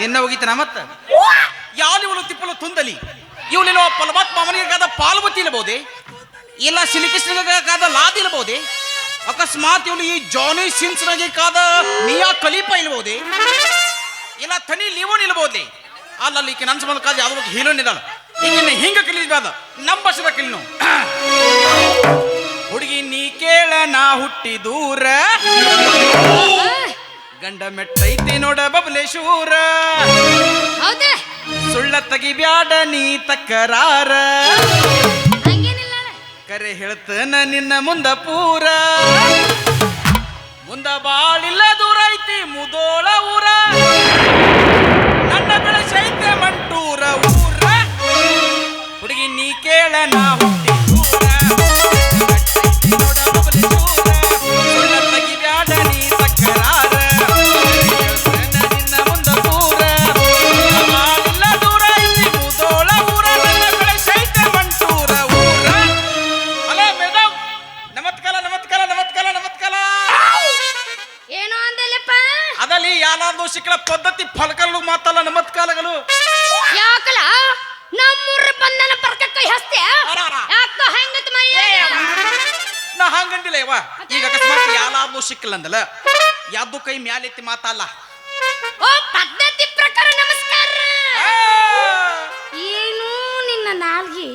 ನಿನ್ನ ಹೋಗಿತ್ತನ ಮತ್ತ? ಇವಳು ತಿಪ್ಪಲು ತುಂದಲಿ ಇವಳಿನ ಪರಮಾತ್ಮ ಅವನಿಗಾದ ಪಾಲ್ವತಿ ಇರಬಹುದೇ ಇಲ್ಲ ಶ್ರೀಕೃಷ್ಣನಿಗಾದ ಲಾದಿ ಇರಬಹುದೇ ಅಕಸ್ಮಾತ್ ಇವಳು ಈ ಜಾನಿ ಸಿನ್ಸ್ನಗೆ ಕಾದ ಮಿಯಾ ಕಲೀಪ ಇಲ್ಬೋದೆ ಇಲ್ಲ ತನಿ ಲಿವೋನ್ ಇಲ್ಬಹುದೇ ಅಲ್ಲ ಈಕೆ ನನ್ನ ಸಂಬಂಧ ಕಾದ ಯಾವ್ದು ಹೀರೋನ್ ಇದ್ದಾಳ. ಈಗ ಹಿಂಗ ಕಲಿಬೇಡ ನಮ್ಮ ಭಾಷೆದ ಕಲಿನು ಹುಡುಗಿ, ನೀ ಕೇಳ, ನಾ ಹುಟ್ಟಿ ದೂರ. ಗಂಡ ಮೆಟ್ಟೈತಿ ನೋಡ ಬಬಲೇಶ್ವರ. ಹೌದಾ? ಸುಳ್ಳ ತೆಗಿಬ್ಯಾಡ ನೀ ತಕ್ಕರಾರ ಹಂಗೇನಿಲ್ಲ. ಕರೆ ಹೇಳ್ತನ ನಿನ್ನ ಮುಂದ ಪೂರ. ಮುಂದ ಬಾಳಿಲ್ಲ ದೂರ ಐತಿ ಮುದೋಳ ಊರ. ನನ್ನ ಬೆಳೆಸೈತೆ ಮಂಟೂರ ಊರ. ಹುಡುಗಿ ನೀ ಕೇಳ ನಾ ಹುಟ್ಟಿ ದೂರ ಯಾಕ ಹೆಂಗತ್ ನಾ ಹಂಗಂದಿಲ್ಲ ಯವ್ವ. ಈಗ ಅಕಸ್ಮಾತ್ ಯಾಲಾದ್ರು ಸಿಕ್ಕಲ್ಲ ಅಂದಲ್ಲ ಯಾವ್ದು ಕೈ ಮ್ಯಾಲೆತ್ತಿ ಮಾತಲ್ಲ. ಓ ಪದ್ಧತಿ ಪ್ರಕಾರ ನಮಸ್ಕಾರ. ಏನು ನಿನ್ನ ನಾಲ್ಗಿ?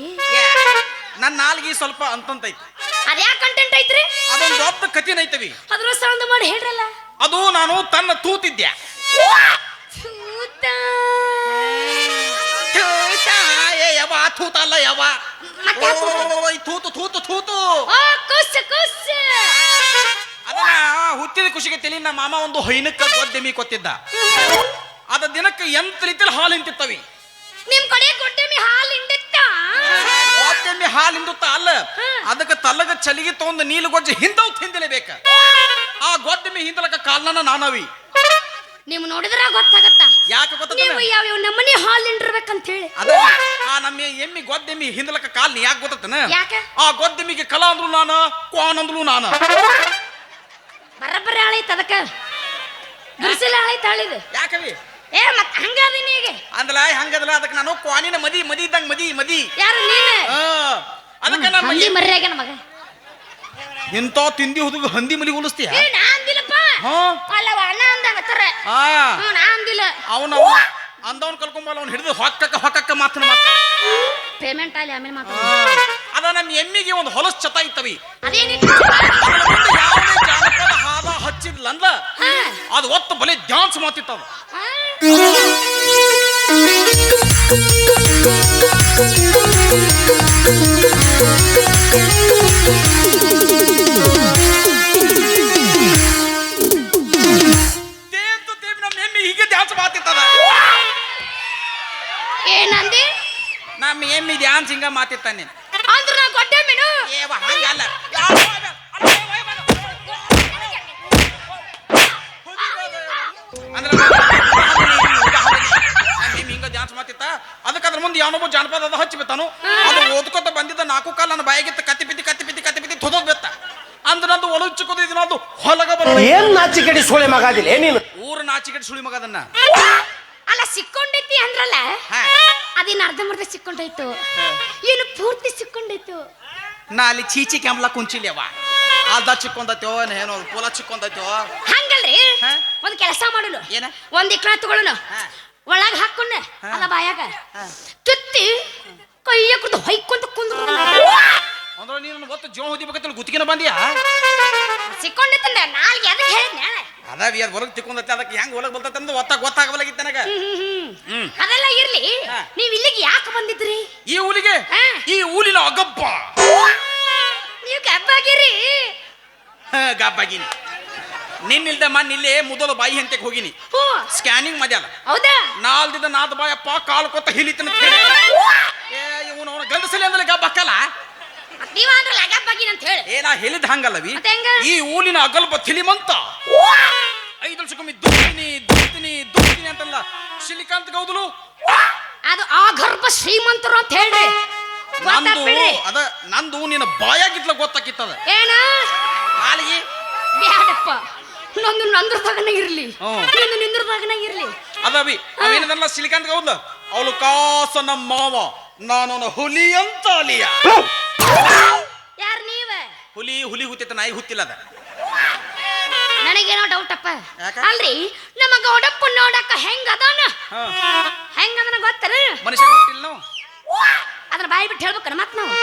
ನನ್ನ ನಾಲ್ಗಿ ಸ್ವಲ್ಪ ಅಂತಂತೈತಿ. ಅದ್ಯಾ ಕಂಟೆಂಟ್ ಐತ್ರಿ? ಅದೊಂದು ದೊಡ್ಡ ಕಥೆನ ಐತವಿ ಅದ್ರ ಸೌಂಡ್ ಮಾಡಿ ಹೇಳ್ರಲ್ಲ. ಅದು ನಾನು ತನ್ನ ತೂತಿದ್ದೆ. ಅಲ್ಲ ಯವ್ವ ಮತ್ತೆ ತೂತ? ತೂತು ತೂತು ಕುಸ್ ಕುಸ್. ಅದನ್ನ ಹುಟ್ಟಿದ ಖುಷಿಗೆ ತಿಳಿ ನಮ್ಮ ಮಾಮ ಒಂದು ಹೈನಕ್ಕ ಗೊದ್ದೆಮಿ ಕೊತ್ತಿದ್ದ. ಅದ ದಿನಕ್ಕೆ ಎಂತ ರೀತಿಯಲ್ಲಿ ಹಾಲು ಹಿಂತಿತ್ತವಿ. ನಿಮ್ ಕಡೆ ಗುಡ್ಡೆಮಿ ಹಾಲು ಹಿಂಡಿತ್ತ ಗೊದ್ದೆಮ್ಮಿ ಹಾಲು ಹಿಂದುತ್ತ ಅಲ್ಲ. ಅದಕ್ಕೆ ತಲಗ ಚಲಿಗೆ ತಗೊಂಡು ನೀಲು ಗೊಜ್ಜೆ ಹಿಂದವ್ ಹಿಂದಿಲೇಬೇಕ ಆ ಗೊದ್ದೆಮ್ಮಿ ಹಿಂದಲಕ ಕಾಲ್ನ ನಾನವಿ. ನಿಮ್ ನೋಡಿದ್ರ ಗೊತ್ತಾಗತ್ತ? ಯಾಕೆ ನೀವು ಯಾವ ಯಾವ ನಮ್ಮನೆ ಹಾಲು ಹಿಂಡಿರ್ಬೇಕಂತ ಹೇಳಿ ಅದ ಆ ನಮ್ಮ ಎಮ್ಮಿ ಗೊದ್ದೆಮ್ಮಿ ಹಿಂದಲಕ ಕಾಲ್ ಯಾಕೆ ಗೊತ್ತತನ ಯಾಕೆ? ಆ ಗೊದ್ದೆಮ್ಮಿಗೆ ಕಲಾ ಅಂದ್ರು ನಾನು ಕ್ವಾನ್ ಅಂದ್ರು ನಾನು. ಬರಬ್ಬರಿ ಆಳೈತ್ ಅದಕ್ಕ. ಗುರುಸಿಲ ಆಳೈತ್ ಆಳಿದು ಯಾಕವಿ ಏ ಮತ್ ಹಂಗಾದಿನಿ ಈಗ. ಅಂದಲ ಹಂಗದಲ್ಲ ಅದಕ್ಕೆ ನಾನು ಕ್ವಾನಿನ ಮದಿ ಮದಿ ಇದ್ದಂಗ ಮದಿ ಮದಿ. ಯಾರು ನೀನು? ಆ, ಅದಕ್ಕೆ ನಮ್ಮ ಹಂದಿ ಮರ್ಯಾಗ ಮಗ. ಇಂಥ ತಿಂದಿ ಹುದುಗ ಹಂದಿ ಮಲಿ ಹೋಲಿಸ್ತೀಯ ಏ ನಾ ಅಂದಿಲ್ಲಪ್ಪ. ಹಾ. ಅಲ್ಲವ ಅಣ್ಣ ಅಂದಾಗತ್ತಾರ ಆ. ಹ್ಞೂ ನಾ ಅಂದಿಲ್ಲ. ಅವನ ಅಂದವನ್ ಕಲ್ಕೊಂಬಲ್ಲ ಅವ್ನು ಹಿಡಿದು ಹೊಕ್ಕಕ್ಕ ಹೊಕ್ಕಕ್ಕ ಮಾತನ ಮಾತ. ಪೇಮೆಂಟ್ ಅಲ್ಲಿ ಆಮೇಲೆ ಮಾತಾಡ. ಅದ ನಮ್ಮ ಎಮ್ಮಿಗೆ ಒಂದು ಹೊಲಸ್ ಚತ ಇತ್ತವಿ. ಅದೇನಿತ್ತು ಅದ್ರ ಮುಂದೆ ಯಾವುದೇ ಜಾನಪದ ಹಾದ ಹಚ್ಚಿದ್ಲ ಅಂದ ಹಾ. ಅದು ಒತ್ತು ಬಲಿ ಡ್ಯಾನ್ಸ್ ಮಾತಿತ್ತವ ಹಾ? ತೇಂತು ಡ್ಯಾನ್ಸ್ ನೀ ಅಂದ್ರ ನಾ ಕೊಟ್ಟೆ ಮೀನು ಏವ ಹಂಗಲ್ಲ ಅಂದ್ರೆ ಹಿಂಗ ಜಾನ್ಸ್ ಮಾತಿತ್ತ ಅದಕ್ಕೆ ಅದ್ರ ಮುಂದೆ ಯಾವನೊಬ್ಬ ಜಾನಪದ ಅದ ಹಚ್ಚಿ ಬಿತ್ತಾನು ಅದು ಓದ್ಕೊತ ಬಂದಿದ್ದ ನಾಲ್ಕು ಕಾಲ ನನ್ನ ಬಾಯಿಗಿತ್ತ ಕತ್ತಿ ಬಿತ್ತಿ ಕತ್ತಿ ಬಿತ್ತಿ ಕತ್ತಿ ಬಿತ್ತಿ ತೊದೋದ್ ಬೆತ್ತ ಅಂದ್ರೆ ನಂದು ಒಳ ಚಿಕ್ಕದು ಇದು ನಂದು ಹೊಲಗ ಬರೋದು ಏನ್ ನಾಚಿಕೆಡಿ ಸುಳಿ ಮಗಾದಿಲ್ಲ ಏನಿಲ್ಲ ಊರ ನಾಚಿಕೆಡಿ ಸುಳಿ ಮಗದನ್ನ ಸಿಕ್ಕೊಂಡೈತಿ ಅಂದ್ರಲ್ಲ? ಹಾ. ಅದೇನು ಅರ್ಧಂಬರ್ಧ ಸಿಕ್ಕೊಂಡೈತು ಏನು ಪೂರ್ತಿ ಸಿಕ್ಕೊಂಡೈತು ನಾ ಅಲ್ಲಿ ಚೀಚಿ ಕೆಂಬ್ಲ ಕುಂಚಿಲ್ಯವ ಅರ್ಧ ಚಿಕ್ಕೊಂದೈತೋ ಏನೋ ಪೋಲ ಚಿಕ್ಕೊಂದೈತೋ ಹಂಗಲ್ರಿ? ಹಾ? ಒಂದ್ ಕೆಲಸ ಮಾಡೋನು. ಏನ? ಒಂದ್ ಇಕ್ಳ ತಗೊಳ್ಳೋನು ಹಾ. ಒಳಗ ಹಾಕೊಂಡ ಅದ ಬಾಯಾಗ. ತುತ್ತಿ ಕೈಯ ಕುಡ್ದು ಹೊಯ್ಕೊಂತ ಕುಂದ್ರು. ಅಂದ್ರೆ ನೀನು ಗೊತ್ತು ಜೀವ ಹೊದಿಬೇಕಂತ ಗುತ್ತಿಗೆನ ಬಂದಿಯಾ? ಸಿಕ್ಕೊಂಡಿತ್ತಂದ ನಾಲ್ಗೆ ಅದಕ್ಕೆ ಹೇಳಿದ್ನ ಅದಾವಿ ಅದು ಹೊರಗೆ ತಿಕ್ಕೊಂಡತ್ತೆ ಅದಕ್ಕೆ ಹೆಂಗ್ ಹೊಲಗ್ ಬರ್ತೈತೆ ಅಂದ್ರೆ ಒತ್ತಾಗ ಗೊತ್ತಾಗಬಲಾಗಿತ್ತು ನನಗೆ. ಹ್ಮ್. ಅದೆಲ್ಲ ಇರ್ಲಿ. ಹಾ. ನೀವ್ ಇಲ್ಲಿಗೆ ಯಾಕೆ ಬಂದಿದ್ರಿ? ಈ ಊಲಿಗೆ ಹಾ. ಈ ಊರಿನ ಅಗಬ್ಬ ನೀವು ಗಬ್ಬಾಗಿರಿ. ಗಬ್ಬಾಗಿನಿ. ನಿನ್ನಿಲ್ದ ಮನ್ ಇಲ್ಲೇ ಮೊದಲು ಬಾಯಿ ಹಂತಕ್ಕೆ ಹೋಗಿನಿ. ಸ್ಕ್ಯಾನಿಂಗ್ ಮಾಡ್ಯಾಲ. ಹೌದಾ? ನಾಲ್ದಿದ ನಾದ ಬಾಯಪ್ಪ ಕಾಲು ಕೊತ್ತ ಹಿಲಿತನ ಏ ಇವನು ಅವನ ಗಂಡಸಲಿ ಅಂದ್ರೆ ಗಬ್ಬ ಹಾಕಲ್ಲ ಮತ್ತ್ ನೀವ ಲಗಪ್ ಗಬ್ಬಾಗಿನ ಅಂತ ಹೇಳಿ. ಏ ನಾ ಹೇಳಿದ ಹಂಗಲ್ಲವಿ. ಮತ್ತೆ ಹೆಂಗ? ಈ ಊಲಿನ ಅಗಲ್ಪ ತಿಳಿಮಂತ ಐದು ವರ್ಷಕ್ಕೊಮ್ಮೆ ದುಡ್ತೀನಿ ದುಡ್ತೀನಿ ದುಡ್ತೀನಿ ಅಂತಲ್ಲ ಶಿಲಿಕಾಂತ್ ಗೌದಲು. ಅದು ಆ ಗರ್ಭ ಶ್ರೀಮಂತರು ಅಂತ ಹೇಳಿ ನಂದು ಗೊತ್ತಾಗ್ಬಿಡ್ರಿ. ಅದ ನಂದು ನಿನ್ನ ಬಾಯಾಗಿದ್ಲ ಗೊತ್ತಾಕಿತ್ತದ. ಏನ? ಹಾಲಿಗೆ? ಬ್ಯಾಡಪ್ಪ. ನಂದು ನಂದ್ರದಾಗನ ಇರ್ಲಿ. ಹ್ಞೂ. ನಿಂದು ನಿಂದ್ರದಾಗ ಮಗನ ಇರ್ಲಿ. ಅದವಿ ಅವೇನದಲ್ಲ ಸಿಲಿಕಾಂತ್ ಹೌದ ಅವಳು ಕಾಸ ನಮ್ಮ ಮಾವ ನಾನು ಹುಲಿ ಅಂತ ಅಲಿಯ. ಯಾರ್ ನೀವ? ಹುಲಿ ಹುಲಿ ಹುತ್ತಿತ್ತ ನಾಯಿ ಹುತ್ತಿಲ್ಲ ಅದ. ನನಗೇನೋ ಡೌಟ್ ಅಪ್ಪ. ಯಾಕ? ಅಲ್ರಿ ನಮ್ಮ ಗೌಡಪ್ಪ ನೋಡಕ್ಕ ಹೆಂಗ ಅದಾನ? ಹಾ. ಹೆಂಗ ಅದನ ಗೊತ್ತನ ಮನುಷ್ಯ ಗೊತ್ತಿಲ್ಲ ನಾವು. ಅದ್ರ ಬಾಯಿ ಬಿಟ್ಟು ಹೇಳ್ಬೇಕನ ಮತ್ ನಾವು.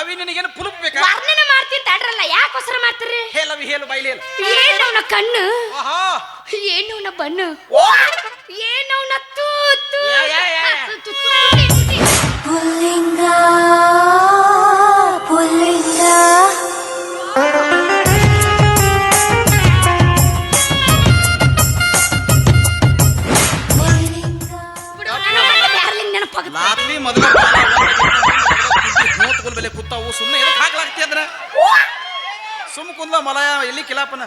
ಅವಿ ನಿನಗೇನು ಪುಲುಪ್ ಬೇಕಾ? ವರ್ಣನೆ ಮಾಡ್ತೀನಿ ತಡ್ರಲ್ಲ ಯಾಕೋಸ್ಕರ ಮಾಡ್ತೀರಿ? ಹೇಳವಿ ಹೇಳು ಬೈಲಿ ಹೇಳು ಏನವನ ಕಣ್ಣು? ಆಹಾ ಏನವನ ಬಣ್ಣು? ಓ. ಏನವನ ತೂತು? ಯಾ, ಮೊದಲ ಮೂವತ್ತು ಬೆಲೆ ಕೂತಾವು. ಸುಮ್ಮನೆ ಎದಕ್ಕೆ ಹಾಕ್ಲಾಗ್ತಿ ಅದ್ರ? ಸುಮ್ ಕುಂದ ಮಲಯ ಎಲ್ಲಿ ಕಿಲಾಪನ?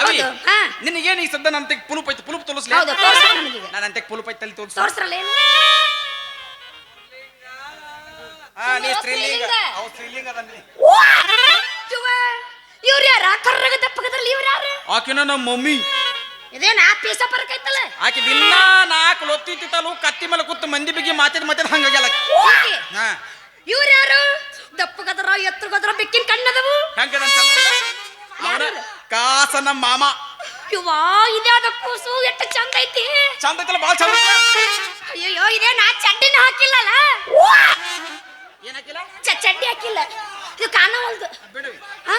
ಅವಿ ನಿನ್ನ ಹಾ. ನಿನಗೇನು ಈ ಸದ್ದ ನನ್ನ ಪುಲುಪ್ ಐತಿ? ಪುಲುಪ್ ತೋರಿಸ್ಲಿ. ಹೌದು ತೋರ್ಸ್ರಿ ನನಗೀಗ. ನಾನು ಅಂತೆ ಪುಲುಪ್ ಐತಿ ಅಲ್ಲಿ ತೋರಿಸ್ ತೋರ್ಸ್ರಲ್ಲ ಏನು? ಹಾ ನೀ ಸ್ತ್ರೀಲಿಂಗ. ಸ್ತ್ರೀಲಿಂಗ. ಅವ್ ಸ್ತ್ರೀಲಿಂಗ ಅದನ್ನಿ ಇವ ಇವ್ರು ಯಾರ? ಕರ್ರಗ ದಪ್ಪಗದ್ರಲ್ಲಿ ಇವ್ರ ಯಾರು? ಆಕಿನ ನಮ್ಮ ಮಮ್ಮಿ. ಇದೇನ ಪೀಸ ಪರಕ್ ಐತಲ್ಲ? ಆಕಿ ದಿನ ನಾಲ್ಕು ಲೊತ್ತಿ ತಿತ್ತಲು ಕತ್ತಿ ಮೇಲೆ ಕೂತು ಮಂದಿ ಬಿಗಿ ಮಾತಿದ್ ಮತ್ತೆ ಹಂಗಾಗ್ಯಲ್ಲ. ಹಾ. ಇವ್ರು ಯಾರು? ದಪ್ಪಗದ್ರ ಎತ್ತರಗದ್ರ ಬೆಕ್ಕಿನ ಕಣ್ಣದವು? ಹೆಂಗದಂತ ಅವನ ಕಾಸ ನಮ್ಮ ಮಾಮ. ಇವ ಇದ್ಯಾವ್ದ ಕೂಸು ಎಷ್ಟು ಚಂದ ಐತಿ? ಚಂದ ಐತಲ್ಲ ಭಾಳ ಚಂದ? ಅಯ್ಯೋ ಇದೇನ ಚಡ್ಡಿನ ಹಾಕಿಲ್ಲಲ್ಲ? ಏನ್ ಹಾಕಿಲ್ಲ? ಚಡ್ಡಿ ಹಾಕಿಲ್ಲ. ಇದು ಕಾಣವಲ್ದು ಬಿಡು. ಹಾ?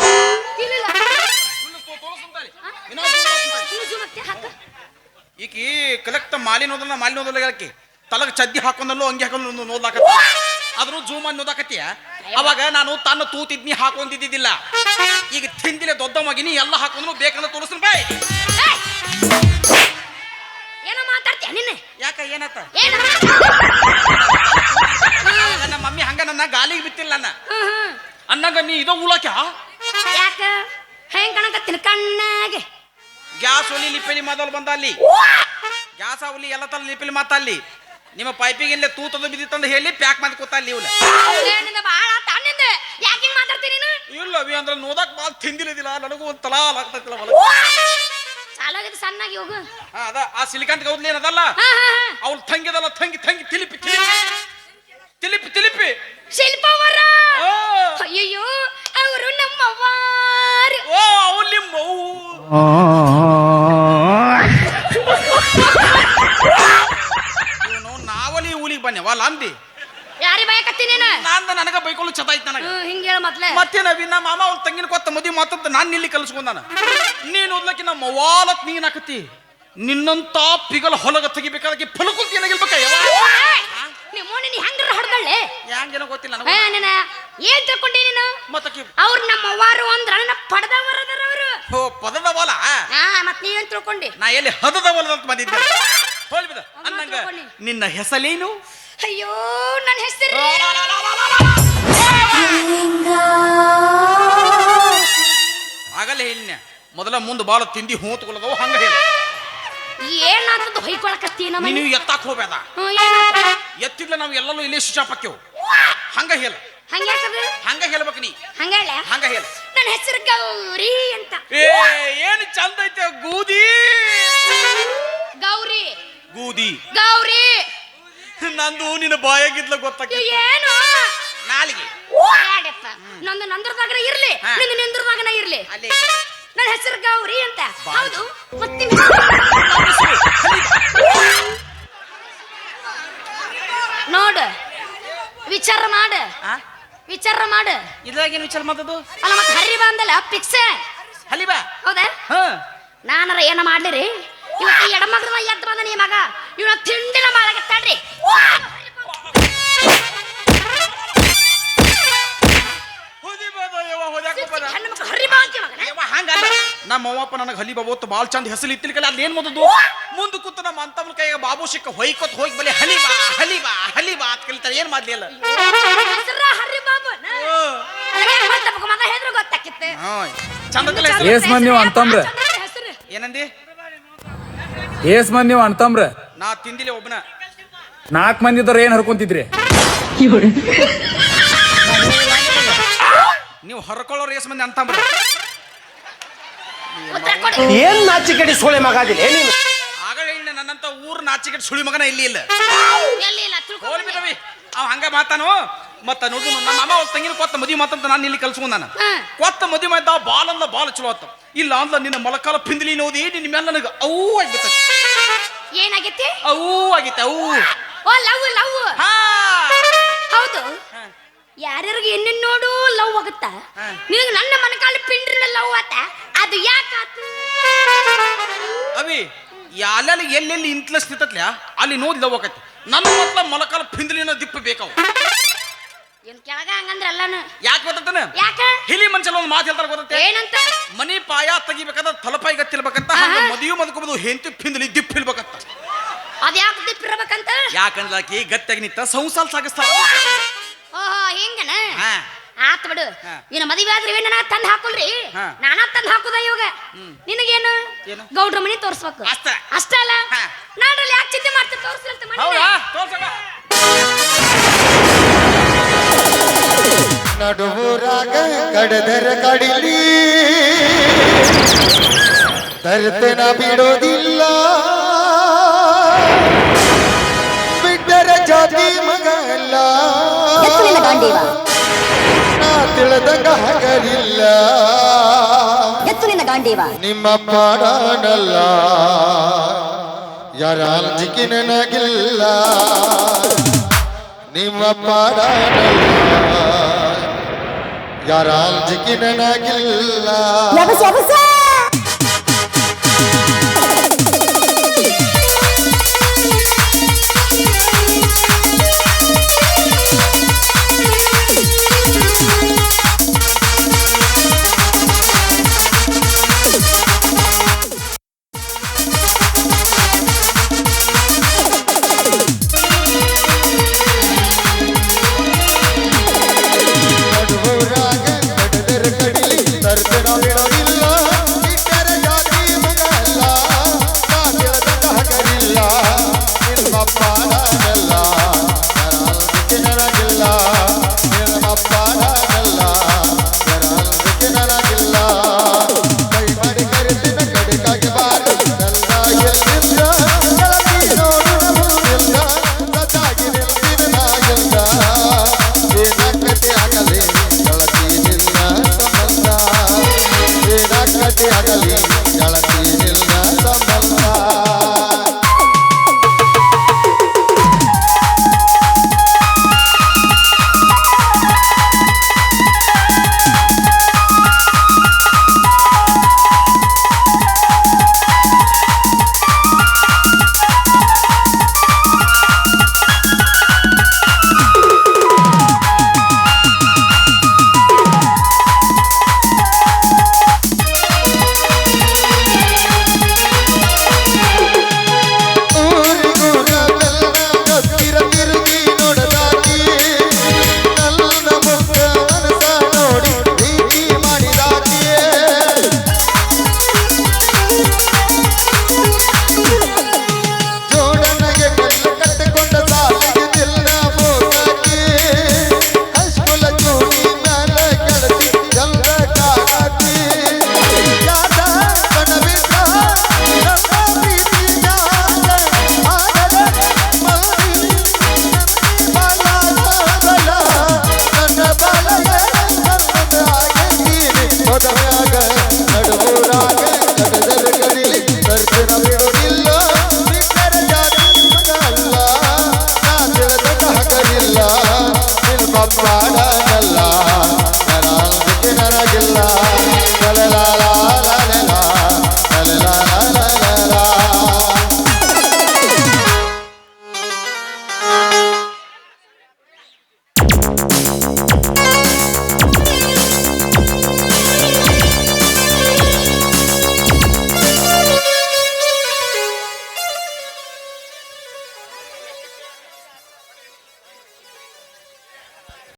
ಈಕಿ ಕಲೆಕ್ಟ್ ಮಾಲಿ ನೋದಲ್ಲ ಮಾಲಿ ನೋದಲ್ಲ ತಲಗ ಚದ್ದಿ ಹಾಕೊಂಡಲ್ಲೂ ಅಂಗಿ ಹಾಕೊಂಡು ನೋದ್ಲಾಕತ್ತ ಆದ್ರೂ ಜೂಮ್ ನೋದಾಕತ್ತೀಯ ಅವಾಗ ನಾನು ತನ್ನ ತೂತಿದ್ನಿ ಹಾಕೊಂಡಿದ್ದಿಲ್ಲ ಈಗ ತಿಂದಿಲ್ಲ ದೊಡ್ಡ ಮಗಿನಿ ಎಲ್ಲ ಹಾಕೊಂಡ್ರು ಬೇಕಂದ್ರೆ ತೋರಿಸ್ತೀನಿ ಬಾಯ್! ಏನೋ ಮಾತಾಡ್ತೀಯ ನಿನ್ನೆ? ಯಾಕ ಏನತ್ತ? ನಮ್ಮ ಮಮ್ಮಿ ಹಂಗ ನನ್ನ ಗಾಲಿಗೆ ಬಿತ್ತಿಲ್ಲ ಹ್ಮ್ ಅನ್ನಂಗ ನೀ ಇದೋ ಉಳಕ್ಯಾ ಯಾಕ? ಹೆಂಗ್ ಕಾಣಕತ್ತೀನಿ ಕಣ್ಣಾಗೆ? ಗ್ಯಾಸ್ ಒಲಿ ಲಿಪಿಲಿ ಮೊದಲು ಬಂದ ಅಲ್ಲಿ ಗ್ಯಾಸ್ ಒಲಿ ಎಲ್ಲ ತಲೆ ಲಿಪಿಲಿ ಮಾತ ಅಲ್ಲಿ ನಿಮ್ಮ ಪೈಪಿಗೆ ಇಲ್ಲೇ ತೂತದ ಬಿದ್ದಿತ್ತಂದು ಹೇಳಿ ಪ್ಯಾಕ್ ಮಾಡಿ ಕೂತ ಅಲ್ಲಿ ಏನಿಂದ ಬಾಳ ತಣ್ಣಿಂದ. ಯಾಕೆ ಹಿಂಗ್ ಮಾತಾಡ್ತೀನಿ ನೀನು? ಇಲ್ಲ ಅವಿ ಅಂದ್ರೆ ನೋದಕ್ ಭಾಳ ತಿಂದಿಲ್ಲದಿಲ್ಲ ನನಗೂ ಒಂದು ತಲಾ ಆಗ್ತೈತಿಲ್ಲ ಹೊಲ ಚಾಲಾಗಿದ್ದು ಸಣ್ಣಾಗಿ ಹೋಗು. ಹಾ ಅದ ಆ ಸಿಲಿಕಾಂತ್ ಗೌದ್ಲಿ ಏನದಲ್ಲ? ಹಾ ಹಾ ಹಾ. ಅವ್ಳು ತಂಗಿದಲ್ಲ ತಂಗಿ ತಂಗಿ ತಿಲಿಪಿ ತಿಲಿಪಿ. ತಿಲಿಪಿ ತಿಲಿಪಿ. ಶಿಲ್ಪವರ! ಓ! ಅಯ್ಯಯ್ಯೋ ಅವರು ನಮ್ಮವಾರು ಓ ಅವಲಿ ನಿಮ್ಮವು ಇವನು ನಾವಲಿ ಊಲಿಗೆ ಬನ್ಯವಲ್ಲ ಅಂದಿ? ಯಾರಿ ಬಯಕತ್ತೀನಿ ನೀನು? ನಂದ ನನಗ ಬೈಕೊಳ್ಳು ಚತಾಯ್ತು ನನಗೆ. ಹ್ಮ್ ಹಿಂಗ ಹೇಳ ಮೊದ್ಲೆ. ಮತ್ತೇನವಿ ನಮ್ಮ ಮಾಮ ಅವ್ನ ತಂಗಿನ ಕೊತ್ತ ಮದಿ ಮಾತಂತ ನಾನು ಇಲ್ಲಿ ಕಲ್ಸ್ಕೊಂಡಾನ ನೀನು. ಓದ್ಲಕ್ಕೆ ನಮ್ಮ ವಾಲತ್ ನೀನ್ ಹಾಕತಿ ನಿನ್ನಂತ ಪಿಗಲ ಹೊಲಗ ತೆಗಿಬೇಕಾದ್ರೆ ಫಲಕುಲ್ ಏನಾಗಿರ್ಬೇಕ ನಿಮ್ಮೋನಿ ನೀ ಹೆಂಗ್ರ ಹೊಡ್ದಳ್ಳೆ? ಹ್ಯಾಂಗೇನೋ ಗೊತ್ತಿಲ್ಲ ನನಗೆ. ನೀನ ಏನ್ ತಿಳ್ಕೊಂಡಿ ನೀನು? ಅವ್ರು ನಮ್ಮವ್ವಾರು ಅಂದ್ರ ನನ್ನ ಅವರು. ಹೋ ಪದದ ಹೊಲ ಹಾ ಮತ್ ನೀವೇನ್ ತಿಳ್ಕೊಂಡಿ? ನಾ ಎಲ್ಲಿ ಹದದ ಹೊಲದ ಅಂತ ಬಂದಿದ್ದೆ? ಅನ್ನಂಗ ನಿನ್ನ ಹೆಸಲೇನು? ಅಯ್ಯೋ ನನ್ನ ಹೆಸರು ಆಗಲೇ ಇಲ್ಲ ಮೊದಲ ಮುಂದೆ ಬಾಳ ತಿಂದಿ ಹೂತ್ಕೊಳ್ಳೋದವು ಹಂಗ ಹೇಳ. ಏನಾದದ್ದು ಹೊಯ್ಕೊಳಕತ್ತಿ ನಮ್ಮ ನೀನು ಎತ್ತಾಕ್ ಹೋಗ್ಬೇಡ. ಎತ್ತಿಲ್ಲ ನಾವು ಎಲ್ಲರೂ ಇಲ್ಲೇ ಶಿಶಾಪಕ್ಕೆವು ಹಂಗ. ಹೇಳ. ಹಂಗ ಹಂಗ ಹೇಳ್ಬೇಕು ನೀ. ಹಂಗ ಹಂಗ ಹೇಳ. ನನ್ನ ಹೆಸರು ಗೌರಿ ಅಂತ. ಏ ಏನು ಚಂದ ಐತೆ ಗೂದಿ? ಗೌರಿ. ಗೂದಿ. ಗೌರಿ. ನಂದು ನಿನ್ನ ಬಾಯಾಗಿದ್ಲ ಗೊತ್ತಾಗ ಇವ್ ಏನು? ನಾಲಿಗೆ. ನಂದು ನಂದ್ರದಾಗನ ಇರ್ಲಿ. ನಿಂದು ನಿಂದ್ರದಾಗನ ಇರ್ಲಿ. ನನ್ನ ಹೆಸರು ಗೌರಿ ಅಂತ. ಹೌದು ಮತ್ತೆ ನೋಡು ವಿಚಾರ ಮಾಡು. ವಿಚಾರ ಮಾಡು. ಇದ್ರಾಗೇನು ವಿಚಾರ ಮಾಡೋದು ಅಲ್ಲ ಮತ್ತೆ ಹರಿ ಬಂದಲ್ಲ ಪಿಕ್ಸ್. ಹಲಿ ಬಾ. ಹೌದಾ? ಹಾ. ನಾನರ ಏನ ಮಾಡ್ಲಿರಿ ಇವತ್ತು ಎಡಮಗನ ಎದ್ದು ಬಂದ ನೀ ಮಗ. ಇವ ತಿಂಡಿನ ಮಾಡಕತ್ತಾಡ್ರಿ ಹೆಣ್ಣು ಹರಿ ಬಾ ಅಂತೀವಿ ಮಗನ? ಹಂಗಲ್ಲ. ನಮ್ಮ ಅವ್ವಪ್ಪ ನನಗೆ ಹಲಿ ಬಾಬಾ ಅಂತ ಬಾಲ್ ಚಂದ ಹೆಸರು ಇತ್ತಿಲ್ಕಲ್ಲ ಅಲ್ಲಿ ಏನ್ ಮೊದದು ಮುಂದೆ ಕೂತು ನಮ್ಮ ಅಂತಮ್ಮನ ಕೈಯಾಗ ಬಾಬು ಸಿಕ್ಕ ಹೊಯ್ಕೊತ್ ಹೋಗಿ ಬಲಿ ಹಲಿ ಬಾ ಹಲಿ ಬಾ ಹಲಿ ಬಾ ಅಂತ ಕಲಿತಾರೆ. ಏನ್ ಮಾಡ್ಲಿ ಅಲ್ಲ ಹೆಸರ ಹರಿ ಬಾಬು ಮಗ ಹೇಳಿದ್ರು ಗೊತ್ತಾಕಿತ್ತು? ಚಂದ ಐತಲ್ಲ ಹೆಸ್ರು? ಏಸ್ ಮಂದಿ ನೀವು ಅಂತಂಬ್ರ ಹೆಸರು ಏನಂದಿ? ಏಸ್ ಮಂದಿ ನೀವು ಅಂತಂಬ್ರ ನಾ ತಿಂದಿಲ್ಲ ಒಬ್ಬನ ನಾಲ್ಕು ಮಂದಿ ಇದ್ದವ್ರು ಏನ್ ಹರ್ಕೊಂತಿದ್ರಿ? ನೀವು ಹೊರಕೊಳ್ಳೋರು ಎಸ್ ಮಂದಿ ಅಂತ ಏನ್ ಕೊಡಿ. ಏನ್ ನಾಚಿಕೆಡಿ ಸೋಳೆ ಮಗಾದಿಲ್ಲ ನೀನು? ಆಗ ಹೇಳಿ ನನ್ನ ಊರ್ ನಾಚಿಕೆಟ್ ಸುಳಿ ಮಗನ ಇಲ್ಲಿ ಇಲ್ಲ. ಇಲ್ಲ? ಅವ್ ಹಂಗ ಮಾತಾನು? ಮತ್ತ ನೋಡು ನಮ್ಮ ಅಮ್ಮ ಅವ್ರ ತಂಗಿನ ಕೊತ್ತ ಮದುವೆ ಮಾತಂತ ನಾನು ಇಲ್ಲಿ ಕಲ್ಸ್ಕೊಂಡ್ ನಾನು. ಕೊತ್ತ ಮದುವೆ ಮಾಡಿದ ಬಾಲ್ ಅಂದ ಬಾಲ್ ಚಲೋ ಆತ. ಇಲ್ಲ ಅಂದ ನಿನ್ನ ಮೊಳಕಾಲ ಪಿಂದಲಿ ನೋದಿ ನಿನ್ನ ಮ್ಯಾಲ ನನಗೆ ಅವು ಆಗ್ಬಿಟ್ಟ ಏನಾಗೈತಿ? ಅವು ಆಗೈತೆ ಅವು ಲವ್ ಲವ್. ಹಾ. ಹೌದು. ಯಾರ್ಯಾರಿಗೆ ಏನೇನ್ ನೋಡು ಲವ್ ಆಗುತ್ತ. ನಿನಗೆ ನನ್ನ ಮನಕಾಲ ಪಿಂಡ್ರಿ ಲವ್ ಆತ? ಅದು ಯಾಕಾತು ಅವಿ ಎಲ್ಲೆಲ್ಲಿ ಎಲ್ಲೆಲ್ಲಿ ಇಂಟ್ಲೆಸ್ಟ್ ಇರ್ತತ್ಲ್ಯಾ ಅಲ್ಲಿ ನೋಡಿ ಲವ್ ಆಕೈತಿ. ನನ್ನ ಮೊದ್ಲ ಮೊಳಕಾಲ ಪಿಂದಲಿನ ದಿಪ್ಪ ಬೇಕಾವು. ಏನ್ ಕೆಳಗ ಹಂಗಂದ್ರ ಅಲ್ಲನ? ಯಾಕೆ ಗೊತ್ತನ ಯಾಕ? ಹಿಲಿ ಮನುಷ್ಯಲ್ಲ ಒಂದು ಮಾತು ಹೇಳ್ತಾರೆ ಗೊತ್ತೈತೆ? ಏನಂತ? ಮನಿ ಪಾಯ ತೆಗಿಬೇಕಾದ್ರೆ ತಲಪಾಯಿ ಗತ್ತಿರ್ಬೇಕಂತ. ಮದುವೆ ಮದ್ಕೋಬೋದು ಹೆಂತಿ ಪಿಂದಲಿ ದಿಪ್ಪ ಇರ್ಬೇಕಂತ. ಅದ್ಯಾಕೆ ಯಾಕೆ ದಿಪ್ಪಿರ್ಬೇಕಂತ ಯಾಕಂದ್ರೆ ಆಕಿ ಗಟ್ಟಿಯಾಗಿ ನಿಂತ ಸಂಸಾರ ಸಾಗಿಸ್ತಾಳ. ಓಹೋ ಹಿಂಗನ? ಹಾ. ಆತ್ ಬಿಡು. ಹಾ. ಇನ್ನು ಮದುವೆ ಆದ್ರೆ ಏನ ತಂದ್ ಹಾಕೊಲ್ರಿ? ಹಾ. ನಾನಾ ತಂದ್ ಹಾಕುದ ಇವಾಗ? ನಿನಗೇನು? ಏನು? ಗೌಡ್ರ ಮನಿ ತೋರ್ಸ್ಬೇಕು. ಅಷ್ಟ. ಅಷ್ಟ ಅಲ್ಲ? ಹಾ. ನಾಡ್ರಲ್ಲಿ ಯಾಕೆ ಚಿಂತೆ ಮಾಡ್ತೀನಿ ತೋರ್ಸ್ಲಂತ ಹೌದಾ? ತೋರ್ಸಕ್ಕ ನಡುವುರಾಗ ಕಡದರ ಕಡಿಲಿ. ತರ್ತನ ಬಿಡೋದಿಲ್ಲ. ನಾ ತಿಳಿದಂಗ ಹಗರಿಲ್ಲ ಎತ್ತು ನಿನ್ನ ಗಾಂಡೀವ ನಿಮ್ಮ ಪಾಡಾನಲ್ಲ. ಯಾರ ಅಂಜಿಕೆ ನನಗಿಲ್ಲ. ನಿಮ್ಮ ಪಾಡಾನಲ್ಲ. ಯಾರ ಅಂಜಿಕೆ ನನಗಿಲ್ಲ.